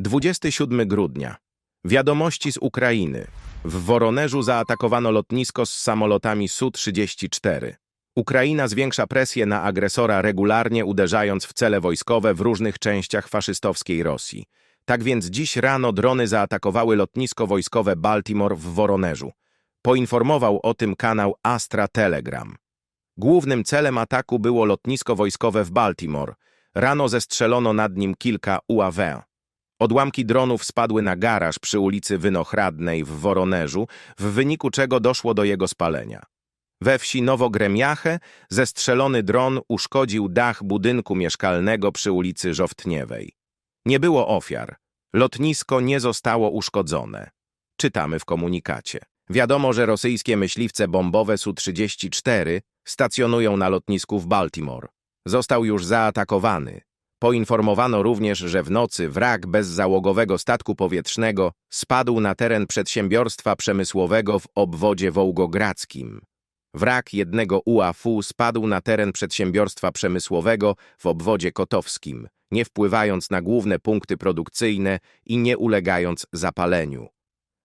27 grudnia. Wiadomości z Ukrainy. W Woronerzu zaatakowano lotnisko z samolotami Su-34. Ukraina zwiększa presję na agresora regularnie uderzając w cele wojskowe w różnych częściach faszystowskiej Rosji. Tak więc dziś rano drony zaatakowały lotnisko wojskowe Baltimore w Woronerzu. Poinformował o tym kanał Astra Telegram. Głównym celem ataku było lotnisko wojskowe w Baltimore. Rano zestrzelono nad nim kilka UAW. Odłamki dronów spadły na garaż przy ulicy Wynochradnej w Woronerzu, w wyniku czego doszło do jego spalenia. We wsi Nowogremiache zestrzelony dron uszkodził dach budynku mieszkalnego przy ulicy Żoftniewej. Nie było ofiar. Lotnisko nie zostało uszkodzone. Czytamy w komunikacie. Wiadomo, że rosyjskie myśliwce bombowe Su-34 stacjonują na lotnisku w Baltimore. Został już zaatakowany. Poinformowano również, że w nocy wrak bezzałogowego statku powietrznego spadł na teren przedsiębiorstwa przemysłowego w obwodzie wołgogradzkim. Wrak jednego UAF spadł na teren przedsiębiorstwa przemysłowego w obwodzie kotowskim, nie wpływając na główne punkty produkcyjne i nie ulegając zapaleniu.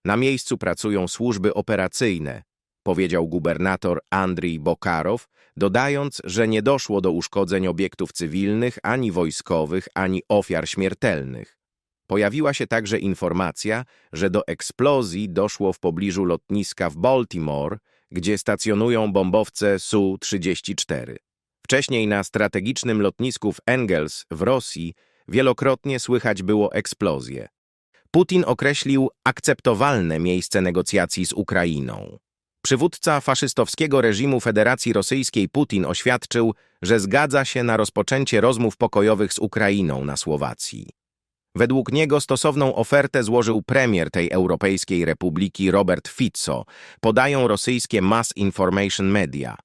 Na miejscu pracują służby operacyjne, powiedział gubernator Andrii Bokarow, dodając, że nie doszło do uszkodzeń obiektów cywilnych, ani wojskowych, ani ofiar śmiertelnych. Pojawiła się także informacja, że do eksplozji doszło w pobliżu lotniska w Baltimore, gdzie stacjonują bombowce Su-34. Wcześniej na strategicznym lotnisku w Engels w Rosji wielokrotnie słychać było eksplozje. Putin określił akceptowalne miejsce negocjacji z Ukrainą. Przywódca faszystowskiego reżimu Federacji Rosyjskiej Putin oświadczył, że zgadza się na rozpoczęcie rozmów pokojowych z Ukrainą na Słowacji. Według niego stosowną ofertę złożył premier tej Europejskiej Republiki Robert Fico, podają rosyjskie Mass Information Media.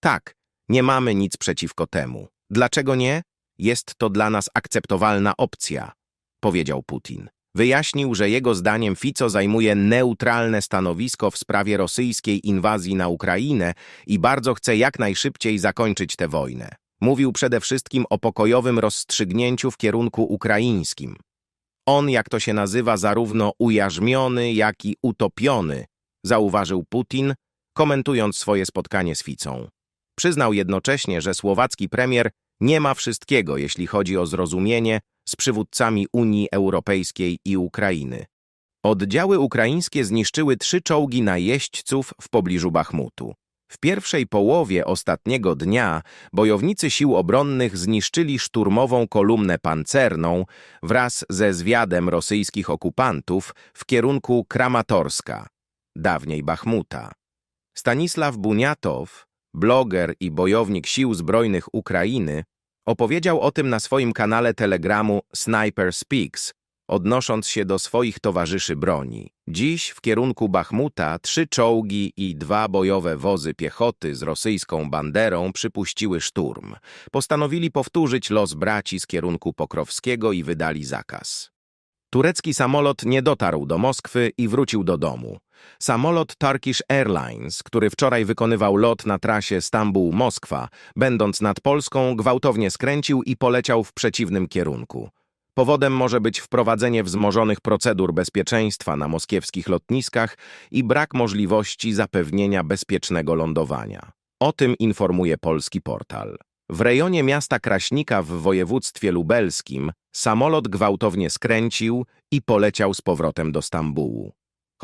Tak, nie mamy nic przeciwko temu. Dlaczego nie? Jest to dla nas akceptowalna opcja, powiedział Putin. Wyjaśnił, że jego zdaniem Fico zajmuje neutralne stanowisko w sprawie rosyjskiej inwazji na Ukrainę i bardzo chce jak najszybciej zakończyć tę wojnę. Mówił przede wszystkim o pokojowym rozstrzygnięciu w kierunku ukraińskim. On, jak to się nazywa, zarówno ujarzmiony, jak i utopiony, zauważył Putin, komentując swoje spotkanie z Ficą. Przyznał jednocześnie, że słowacki premier nie ma wszystkiego, jeśli chodzi o zrozumienie z przywódcami Unii Europejskiej i Ukrainy. Oddziały ukraińskie zniszczyły trzy czołgi najeźdźców w pobliżu Bachmutu. W pierwszej połowie ostatniego dnia bojownicy sił obronnych zniszczyli szturmową kolumnę pancerną wraz ze zwiadem rosyjskich okupantów w kierunku Kramatorska, dawniej Bachmuta. Stanisław Buniatow, bloger i bojownik sił zbrojnych Ukrainy, opowiedział o tym na swoim kanale Telegramu Sniper Speaks, odnosząc się do swoich towarzyszy broni. Dziś w kierunku Bachmuta trzy czołgi i dwa bojowe wozy piechoty z rosyjską banderą przypuściły szturm. Postanowili powtórzyć los braci z kierunku Pokrowskiego i wydali zakaz. Turecki samolot nie dotarł do Moskwy i wrócił do domu. Samolot Turkish Airlines, który wczoraj wykonywał lot na trasie Stambuł-Moskwa, będąc nad Polską, gwałtownie skręcił i poleciał w przeciwnym kierunku. Powodem może być wprowadzenie wzmożonych procedur bezpieczeństwa na moskiewskich lotniskach i brak możliwości zapewnienia bezpiecznego lądowania. O tym informuje polski portal. W rejonie miasta Kraśnika w województwie lubelskim samolot gwałtownie skręcił i poleciał z powrotem do Stambułu.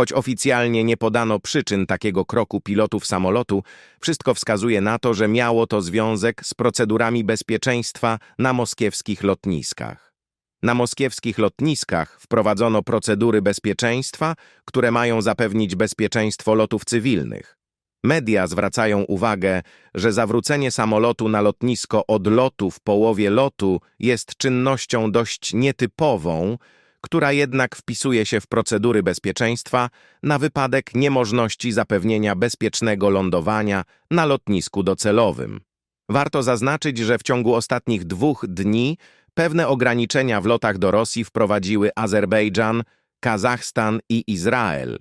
Choć oficjalnie nie podano przyczyn takiego kroku pilotów samolotu, wszystko wskazuje na to, że miało to związek z procedurami bezpieczeństwa na moskiewskich lotniskach. Na moskiewskich lotniskach wprowadzono procedury bezpieczeństwa, które mają zapewnić bezpieczeństwo lotów cywilnych. Media zwracają uwagę, że zawrócenie samolotu na lotnisko od lotu w połowie lotu jest czynnością dość nietypową, która jednak wpisuje się w procedury bezpieczeństwa na wypadek niemożności zapewnienia bezpiecznego lądowania na lotnisku docelowym. Warto zaznaczyć, że w ciągu ostatnich dwóch dni pewne ograniczenia w lotach do Rosji wprowadziły Azerbejdżan, Kazachstan i Izrael.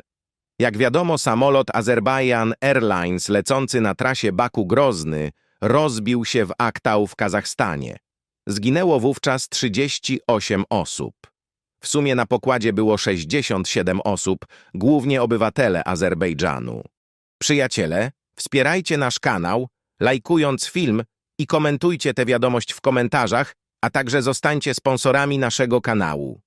Jak wiadomo, samolot Azerbaijan Airlines lecący na trasie Baku-Grozny rozbił się w Aktau w Kazachstanie. Zginęło wówczas 38 osób. W sumie na pokładzie było 67 osób, głównie obywatele Azerbejdżanu. Przyjaciele, wspierajcie nasz kanał, lajkując film i komentujcie tę wiadomość w komentarzach, a także zostańcie sponsorami naszego kanału.